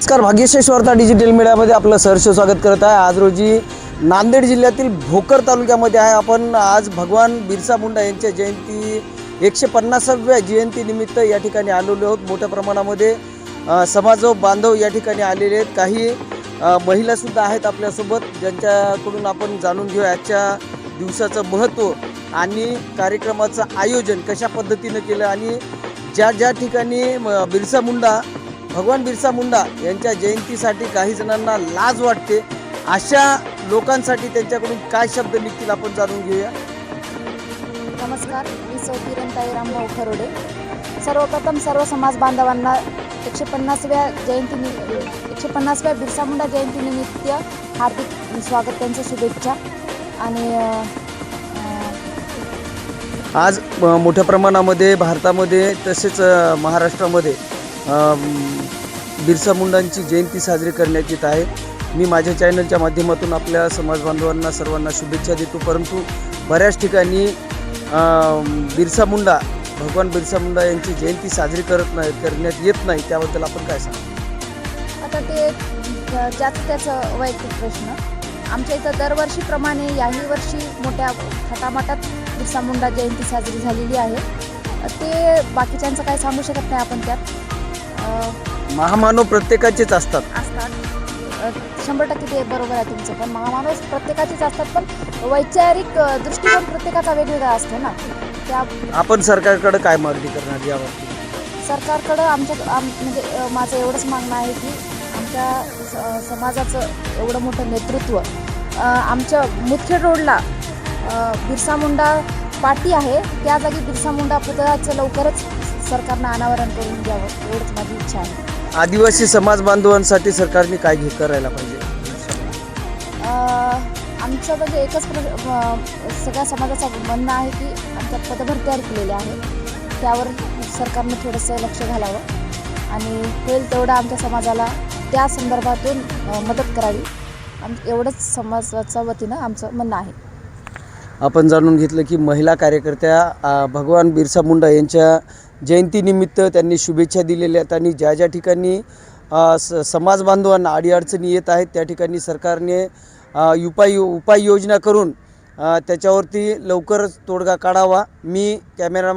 नमस्कार भाग्यश्रेष वार्ता डिजिटल मीडियामध्ये आपलं सहर्ष स्वागत करत आहे. आज रोजी नांदेड जिल्ह्यातील भोकर तालुक्यामध्ये आहे. आपण आज भगवान बिरसा मुंडा यांच्या जयंती एकशे पन्नासाव्या जयंतीनिमित्त या ठिकाणी आलेलो आहोत. मोठ्या प्रमाणामध्ये समाज बांधव या ठिकाणी आलेले आहेत. काही महिलासुद्धा आहेत आपल्यासोबत ज्यांच्याकडून आपण जाणून घेऊ आजच्या दिवसाचं महत्त्व आणि कार्यक्रमाचं आयोजन कशा पद्धतीनं केलं आणि ज्या ज्या ठिकाणी म, बिरसा मुंडा भगवान बिरसा मुंडा यांच्या जयंतीसाठी काही जणांना लाज वाटते. अशा लोकांसाठी त्यांच्याकडून काय शब्द निघतील आपण जाणून घेऊया. नमस्कार मी सौ किरणताई रामभाऊ खरोडे. सर्वप्रथम सर्व समाज बांधवांना एकशे पन्नासव्या जयंती एकशे पन्नासव्या बिरसा मुंडा जयंतीनिमित्त हार्दिक स्वागत त्यांचं शुभेच्छा. आणि आज मोठ्या प्रमाणामध्ये भारतामध्ये तसेच महाराष्ट्रामध्ये बिरसा मुंडांची जयंती साजरी करण्यात येत आहे. मी माझ्या चॅनलच्या माध्यमातून आपल्या समाज बांधवांना सर्वांना शुभेच्छा देतो. परंतु बऱ्याच ठिकाणी बिरसा मुंडा भगवान बिरसा मुंडा यांची जयंती साजरी करत नाही करण्यात येत नाही. त्याबद्दल आपण काय सांगू? आता ते ज्याचं त्याचं वैयक्तिक प्रश्न. आमच्या इथं दरवर्षीप्रमाणे याही वर्षी मोठ्या थाटामाटात बिरसा मुंडा जयंती साजरी झालेली आहे. ते बाकीच्यांचं काय सांगू शकत नाही आपण त्यात. महामानव प्रत्येकाचेच असतात. शंभर टक्के ते बरोबर आहे तुमचं पण महामानव प्रत्येकाचेच असतात पण वैचारिक दृष्टिकोन प्रत्येकाचा वेगवेगळा असतो ना. त्या आपण सरकारकडे काय मागणी करणार यावरती? सरकारकडं आमच्या आम म्हणजे माझं एवढंच मागणं आहे की आमच्या समाजाचं एवढं मोठं नेतृत्व आमच्या मुख्य रोडला बिरसा मुंडा पाटी आहे. त्या जागी बिरसा मुंडा पुतळ्याचं लवकरच सरकारनं अनावरण करून द्यावं एवढंच माझी इच्छा आहे. आदिवासी समाज बांधवांसाठी सरकारने काय घे करायला पाहिजे? अ, आमचं म्हणजे एकच प्र अ, सगळ्या समाजाचं म्हणणं आहे की आमच्या पदभर तयार केलेले आहे. त्यावर सरकारनं थोडंसं लक्ष घालावं आणि होईल तेवढं आमच्या समाजाला त्या संदर्भातून अ, मदत करावी. आम एवढंच समाजाच्या वतीनं आमचं म्हणणं आहे. आपण जाणून घेतलं की महिला कार्यकर्त्या भगवान बिरसा मुंडा यांच्या जयंतीनिमित्त त्यांनी शुभेच्छा दिलेल्या आहेत आणि ज्या ज्या ठिकाणी स समाज बांधवांना अडीअडचणी येत आहेत त्या ठिकाणी सरकारने उपाय उपाययोजना करून त्याच्यावरती लवकरच तोडगा काढावा. मी कॅमेरामॅन